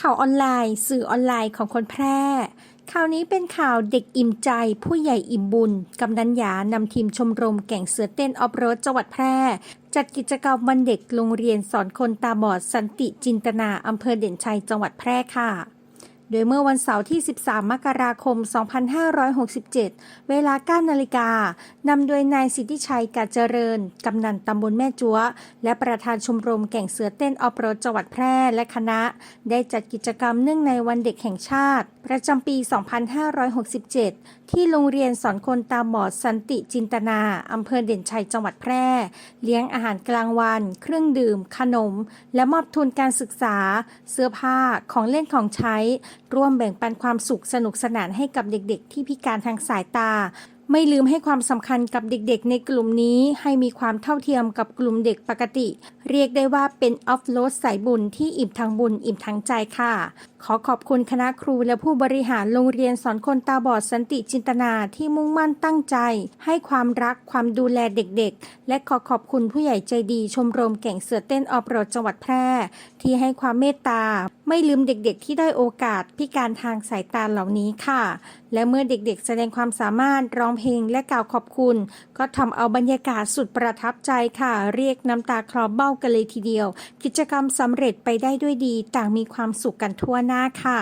ข่าวออนไลน์ สื่อออนไลน์ของคนแพร่ ข่าวนี้เป็นข่าวเด็กอิ่มใจ ผู้ใหญ่อิ่มบุญ กำนันยานำทีมชมรมแก่งเสือเต้นออฟโรดจังหวัดแพร่ จัดกิจกรรมวันเด็กโรงเรียนสอนคนตาบอดสันติจินตนาอำเภอเด่นชัยจังหวัดแพร่ค่ะ โดยเมื่อวันเสาร์ที่ 13 มกราคม 2567 เวลา 9 นาฬิกา นำโดยนายสิทธิชัยกาจเจริญ กำนันตำบลแม่จัวและประธานชมรมแก่งเสือเต้นออฟโรดจังหวัดแพร่และคณะ ได้จัดกิจกรรมเนื่องในวันเด็กแห่งชาติ ประจำปี 2567 ที่โรงเรียนสอนคนตาบอดสันติจินตนา อำเภอเด่นชัยจังหวัดแพร่ เลี้ยงอาหารกลางวัน เครื่องดื่ม ขนม และมอบทุนการศึกษา เสื้อผ้าของเล่นของใช้ ร่วมแบ่งปันความสุขสนุกสนานให้กับเด็กๆ ที่พิการทางสายตาไม่ลืมให้ความสำคัญกับเด็กๆ ในกลุ่มนี้ให้มีความเท่าเทียมกับกลุ่มเด็กปกติ เรียกได้ว่าเป็นออฟโรดสายบุญที่อิ่มทางบุญอิ่มทางใจค่ะขอขอบคุณคณะครูและผู้บริหารโรงเรียนสอนคนตาบอดสันติจินตนาที่มุ่งมั่นตั้งใจ ให้ความรักความดูแลเด็กๆ และขอขอบคุณผู้ใหญ่ใจดีชมรมแก่งเสือเต้นออฟโรดจังหวัดแพร่ ที่ให้ความเมตตา ไม่ลืมเด็กๆ ที่ได้โอกาสพิการทางสายตาเหล่านี้ค่ะ และเมื่อเด็กๆ แสดงความสามารถร้องเพลงและกล่าวขอบคุณ ก็ทำเอาบรรยากาศสุดประทับใจค่ะ เรียกน้ำตาคลอเบ้ากันเลยทีเดียว กิจกรรมสำเร็จไปได้ด้วยดีต่างมีความสุขกันทั่วหนาค่ะ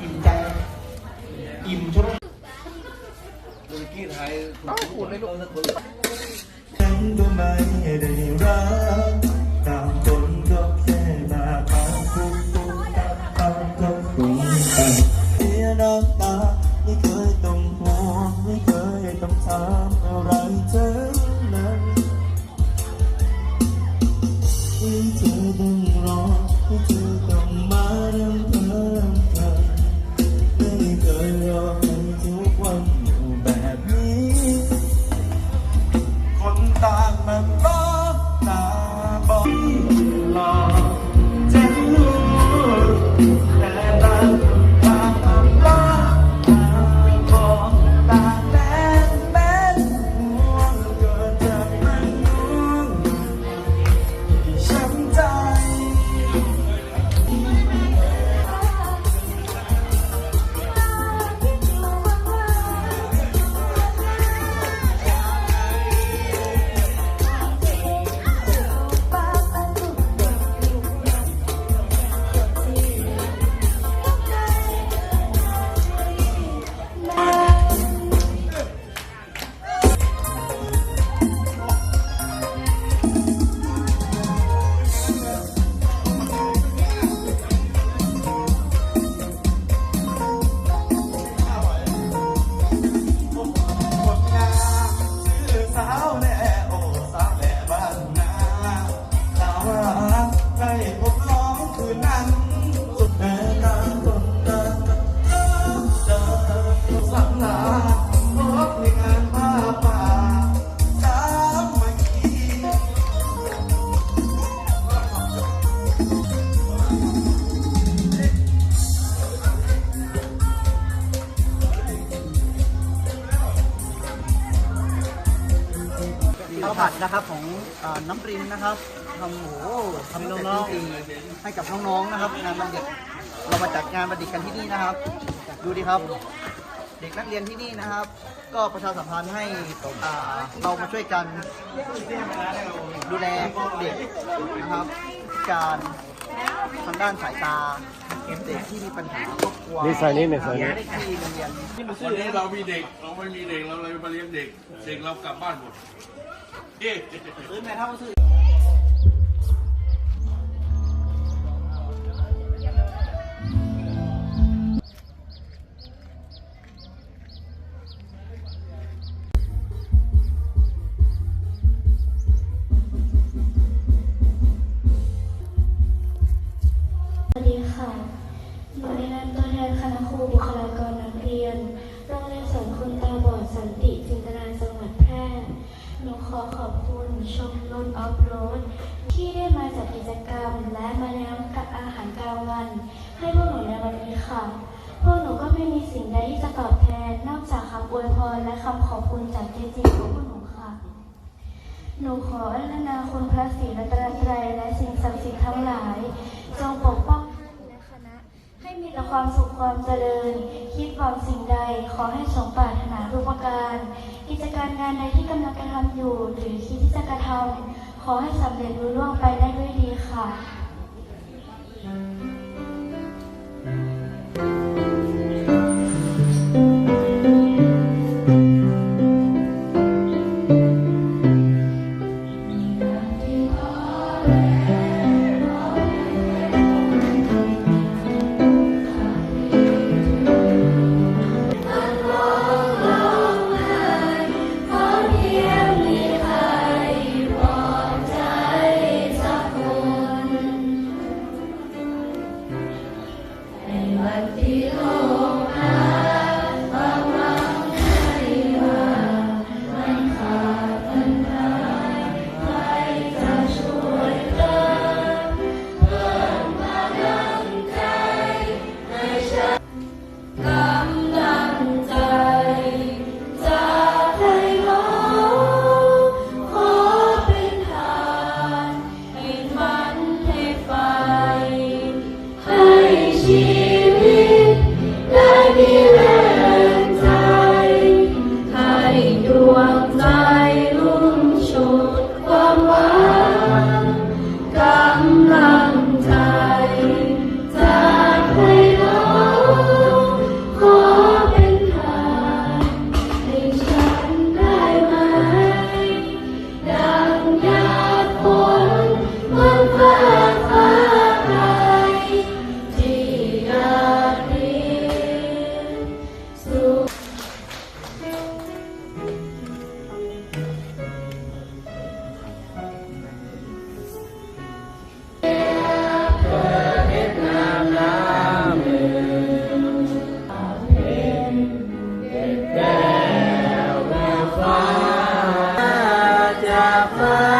อิ่มใจอิ่มใช่ไหมเมื่อกี้ไทยถูกไม่ลงนะคนฉันก็ไม่ได้รักต่างคนก็แค่มาพักทุกทุกๆตักตักก็คุยกันเสียน้ำตาไม่เคยต้องห่วงไม่เคยต้องถามอะไรเธอนั้นให้เธอต้องรอให้เธอ นะครับของเอ่อน้ำรินนะครับทำโอ้โหทำน้องๆให้กับน้องๆนะครับงานวันเด็กเรามาจัดงานวันเด็กกันที่นี่นะครับ ดูดิครับ เด็กนักเรียนที่นี่นะครับ ก็ประชาสัมพันธ์ให้อ่าเรามาช่วยกันดูแลเด็กนะครับพิการทางด้านสายตาเด็กที่มีปัญหาครอบครัวนี่ใส่นี่นี่ใส่นี่ที่โรงเรียนวันนี้เรามีเด็ก เราไม่มีเด็กเราเลยมาเลี้ยงเด็ก เด็กเรากลับบ้านหมด เอ๊ะซื้อแม่เท่ กัน ให้พวกหนูในวันนี้ค่ะ พวกหนูก็ไม่มีสิ่งใดที่จะตอบแทน นอกจากคำอวยพรและคำขอบคุณจากเจจริงของพวกหนูค่ะ หนูขออาราธนาคุณพระศรีรัตนตรัยและสิ่งศักดิ์สิทธิ์ทั้งหลาย จงปกป้องและคณะ ให้มีแต่ความสุขความเจริญ คิดหวังสิ่งใด ขอให้สมปรารถนาทุกประการ กิจการงานใดที่กำลังกระทำอยู่ หรือคิดที่จะกระทำขอให้สำเร็จรุ่ล่วงไปได้ด้วยดีค่ะ Bye.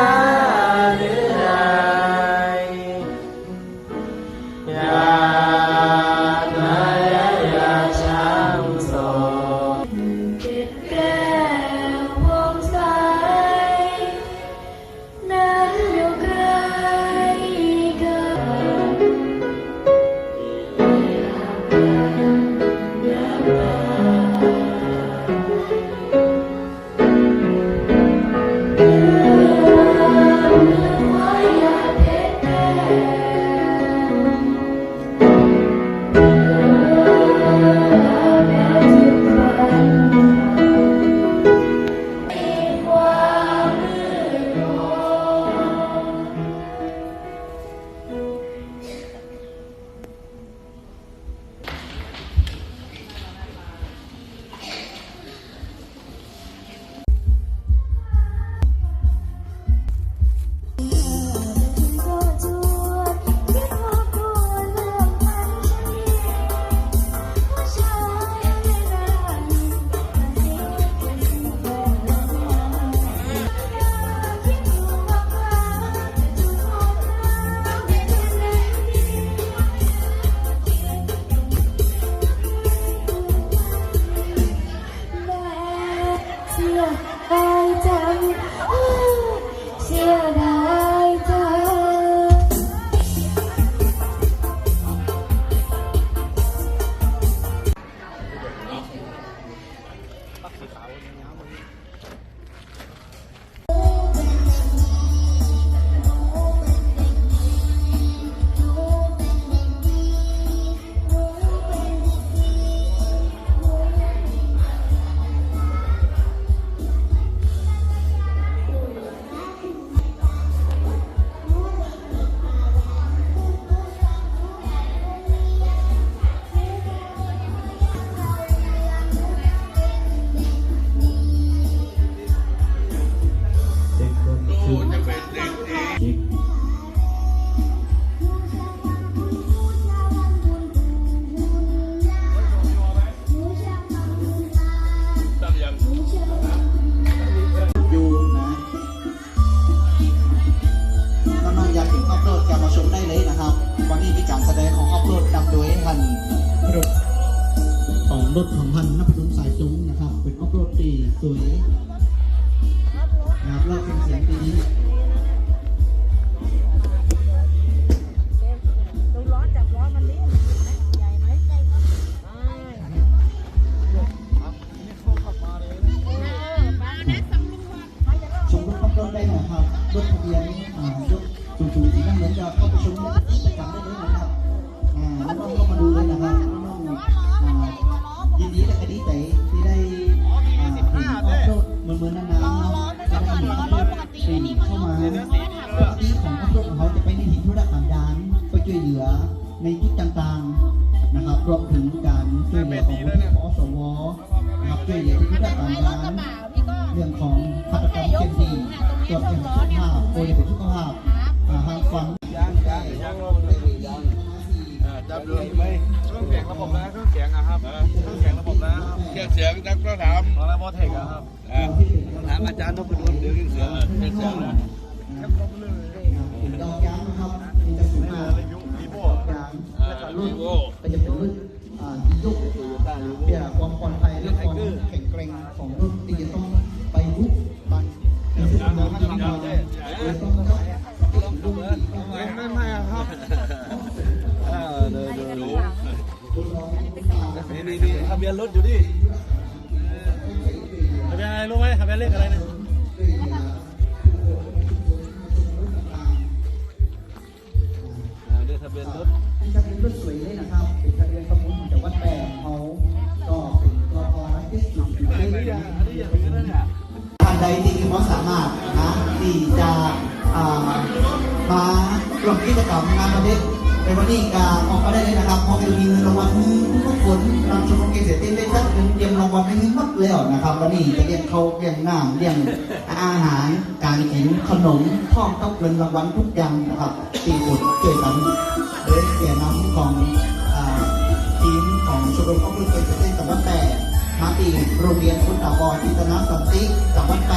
รถของพันนนพดลสายจุ้งนะครับ เป็นออฟโรดสีสวยาที่ของครอบครัวของเขาจะไปในถิ่นธุรกันดารไปช่วยเหลือในทุกต่างๆนะครับรวมถึงการช่วยเหลือของผู้ที่ขอสวนะครับช่วยเหลือที่ธุกด้านดางเรื่องของพัฒนากรเจ็ดสีตรวจเรื่องสุขภาพโดยเป็นสุขภาพทางฝั่งจับเลยไหมเครื่องเสียงระบบนะเครื่องเสียงนะครับเครื่องเสียงระบบนะเครื่องเสียงนักก็ถามองเราบอเทกครับถามอาจารย์นพดลเดูเดืองสียิ่งเสียงนะ ดอกยางนะครับ มีกระสุนมายุรีโบยางและก็รุ่นก็จะเป็นรุ่นอ่ายุคเพื่อความปลอดภัยและความแข็งแกร่งของรุ่นที่จะต้องไปยุคบันในสิ่งที่เราทำเลยต้องต้องรุ่นไม่ไม่ครับนี่นี่นี่ทะเบียนรถอยู่ดิทะเบียนอะไรรู้ไหมทะเบียนเลขอะไรเนะะเบียนรถนี่จะเป็นรุ่นสวยเลยนะครับ เป็นทะเบียนประมุขจังหวัดแปดเขาก็เป็นตัวพอรักที่สุดอยู่ในเรื่องอันนี้อย่าถือนะเนี่ยท่านใดที่มีความสามารถนะที่จะอ่ามาร่วมกิจกรรมงานวันเด็ก ในวันนี้ก็ออกมาได้เลยนะครับพราะจะมีเงินรางวัลทุกคนนำชมรมเกษตรเต้นได้ชัดเป็นเตรียมรางวัลให้หมดแล้วนะครับวันนี้จะเรียกเขาเรียกน้ำเรียกอาหารการกินขนมพร้อมกับเงินรางวัลทุกอย่างนะครับตีบุตรช่วยกันโดยเสียน้ำของทีมของชมรมครอบครัวเกษตรเต้นจังหวัดแปดมาตีโรงเรียนพุทธบอจิตนาสันติจังหวัดแปร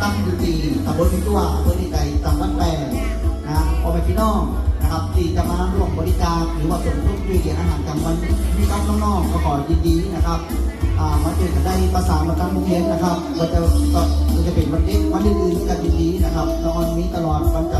ตั้งอยู่ที่ตำบลพิตัวอำเภอที่ไก่จังหวัดแปรนะพอไปพี่น้อง นะครับที่จะมาร่วมบริการหรือว่าสมทบด้วยเหรียญอาหารกลางวันพี่น้องน้องๆก็ขอยินดีนะครับมาเจอกันได้ประสานมาทางโรงเรียนนะครับว่าจะก็จะเป็นวันเด็กวันอื่นๆก็ยินดีนะครับนอนนี้ตลอดวันจัน